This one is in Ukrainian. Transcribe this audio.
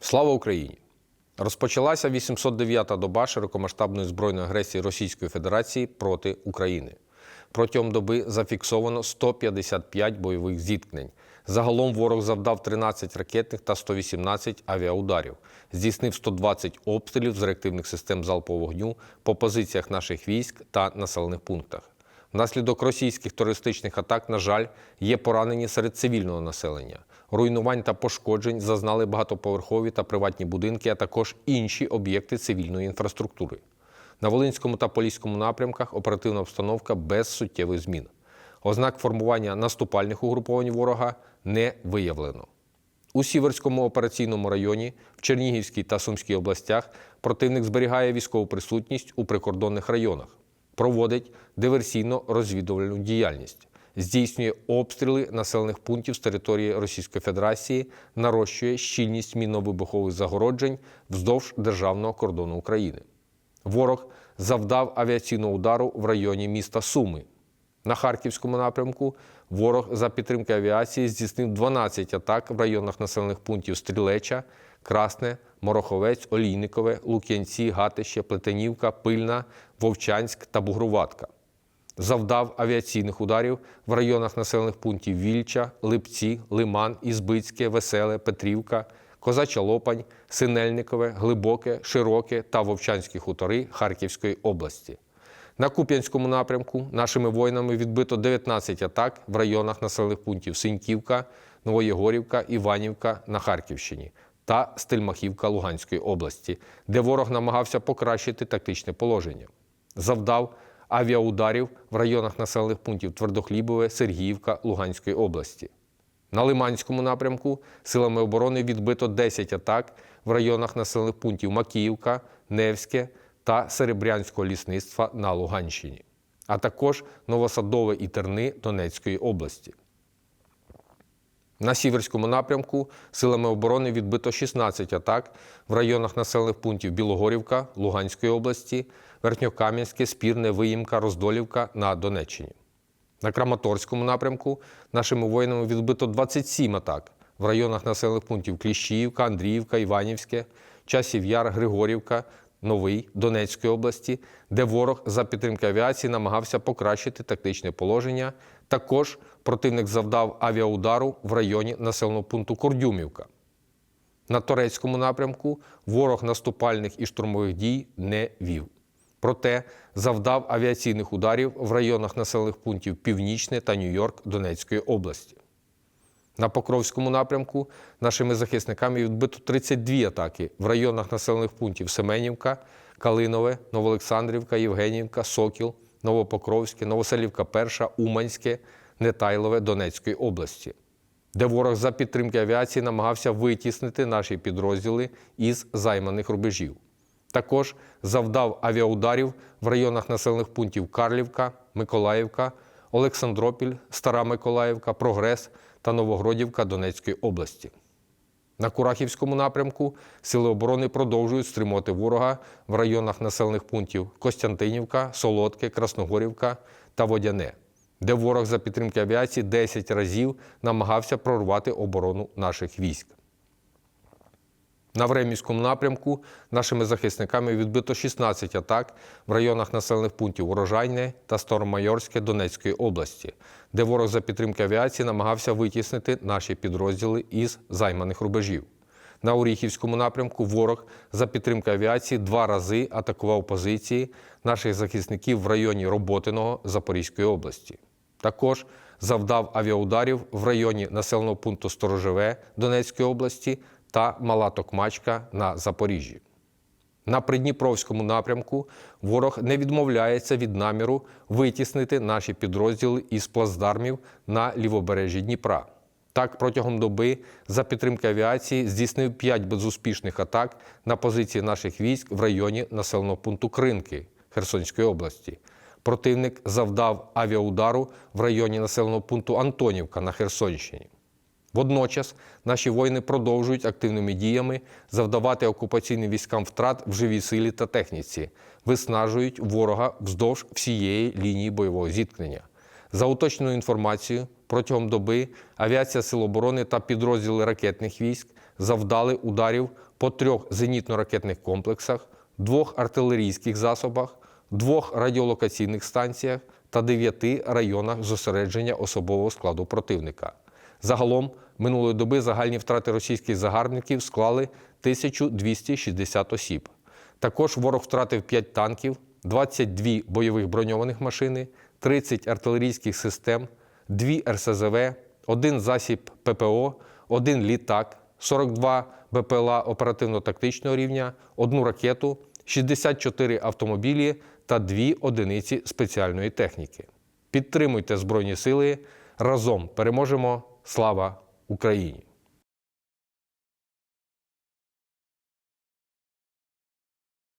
Слава Україні! Розпочалася 809-та доба широкомасштабної збройної агресії Російської Федерації проти України. Протягом доби зафіксовано 155 бойових зіткнень. Загалом ворог завдав 13 ракетних та 118 авіаударів, здійснив 120 обстрілів з реактивних систем залпового вогню по позиціях наших військ та населених пунктах. Внаслідок російських терористичних атак, на жаль, є поранені серед цивільного населення. Руйнувань та пошкоджень зазнали багатоповерхові та приватні будинки, а також інші об'єкти цивільної інфраструктури. На Волинському та Поліському напрямках оперативна обстановка без суттєвих змін. Ознак формування наступальних угруповань ворога не виявлено. У Сіверському операційному районі, в Чернігівській та Сумській областях противник зберігає військову присутність у прикордонних районах, проводить диверсійно-розвідувальну діяльність, здійснює обстріли населених пунктів з території Російської Федерації, нарощує щільність мінно-вибухових загороджень вздовж державного кордону України. Ворог завдав авіаційного удару в районі міста Суми. На Харківському напрямку ворог за підтримки авіації здійснив 12 атак в районах населених пунктів Стрілеча, Красне, Мороховець, Олійникове, Лук'янці, Гатище, Плетенівка, Пильна, Вовчанськ та Бугруватка. Завдав авіаційних ударів в районах населених пунктів Вільча, Липці, Лиман, Ізбицьке, Веселе, Петрівка, Козача Лопань, Синельникове, Глибоке, Широке та Вовчанські хутори Харківської області. На Куп'янському напрямку нашими воїнами відбито 19 атак в районах населених пунктів Синьківка, Новоєгорівка, Іванівка на Харківщині та Стельмахівка Луганської області, де ворог намагався покращити тактичне положення. Завдав авіаударів в районах населених пунктів Твердохлібове, Сергіївка Луганської області. На Лиманському напрямку силами оборони відбито 10 атак в районах населених пунктів Макіївка, Невське та Серебрянського лісництва на Луганщині, а також Новосадове і Терни Донецької області. На Сіверському напрямку силами оборони відбито 16 атак в районах населених пунктів Білогорівка Луганської області, Верхньокам'янське, Спірне, Виїмка, Роздолівка на Донеччині. На Краматорському напрямку нашими воїнами відбито 27 атак в районах населених пунктів Кліщіївка, Андріївка, Іванівське, Часів Яр, Григорівка, Новий Донецької області, де ворог за підтримки авіації намагався покращити тактичне положення. Також противник завдав авіаудару в районі населеного пункту Кордюмівка. На турецькому напрямку ворог наступальних і штурмових дій не вів. Проте завдав авіаційних ударів в районах населених пунктів Північне та Нью-Йорк Донецької області. На Покровському напрямку нашими захисниками відбито 32 атаки в районах населених пунктів Семенівка, Калинове, Новоолександрівка, Євгенівка, Сокіл, Новопокровське, Новоселівка, Перша, Уманське, Нетайлове Донецької області, де ворог за підтримки авіації намагався витіснити наші підрозділи із займаних рубежів. Також завдав авіаударів в районах населених пунктів Карлівка, Миколаївка, Олександропіль, Стара Миколаївка, Прогрес та Новогродівка Донецької області. На Курахівському напрямку Сили оборони продовжують стримувати ворога в районах населених пунктів Костянтинівка, Солодке, Красногорівка та Водяне, де ворог за підтримки авіації 10 разів намагався прорвати оборону наших військ. На Времівському напрямку нашими захисниками відбито 16 атак в районах населених пунктів Урожайне та Старомайорське Донецької області, де ворог за підтримки авіації намагався витіснити наші підрозділи із займаних рубежів. На Оріхівському напрямку ворог за підтримки авіації два рази атакував позиції наших захисників в районі Роботиного Запорізької області. Також завдав авіаударів в районі населеного пункту Сторожеве Донецької області та Мала Токмачка на Запоріжжі. На Придніпровському напрямку ворог не відмовляється від наміру витіснити наші підрозділи із плацдармів на лівобережжі Дніпра. Так, протягом доби за підтримки авіації здійснив 5 безуспішних атак на позиції наших військ в районі населеного пункту Кринки Херсонської області. Противник завдав авіаудару в районі населеного пункту Антонівка на Херсонщині. Водночас наші воїни продовжують активними діями завдавати окупаційним військам втрат в живій силі та техніці, виснажують ворога вздовж всієї лінії бойового зіткнення. За уточненою інформацією, протягом доби авіація Сил оборони та підрозділи ракетних військ завдали ударів по трьох зенітно-ракетних комплексах, двох артилерійських засобах, двох радіолокаційних станціях та дев'яти районах зосередження особового складу противника. Загалом минулої доби загальні втрати російських загарбників склали 1260 осіб. Також ворог втратив 5 танків, 22 бойових броньованих машини, 30 артилерійських систем, 2 РСЗВ, один засіб ППО, один літак, 42 БПЛА оперативно-тактичного рівня, одну ракету, 64 автомобілі та 2 одиниці спеціальної техніки. Підтримуйте Збройні Сили. Разом переможемо. Слава Україні!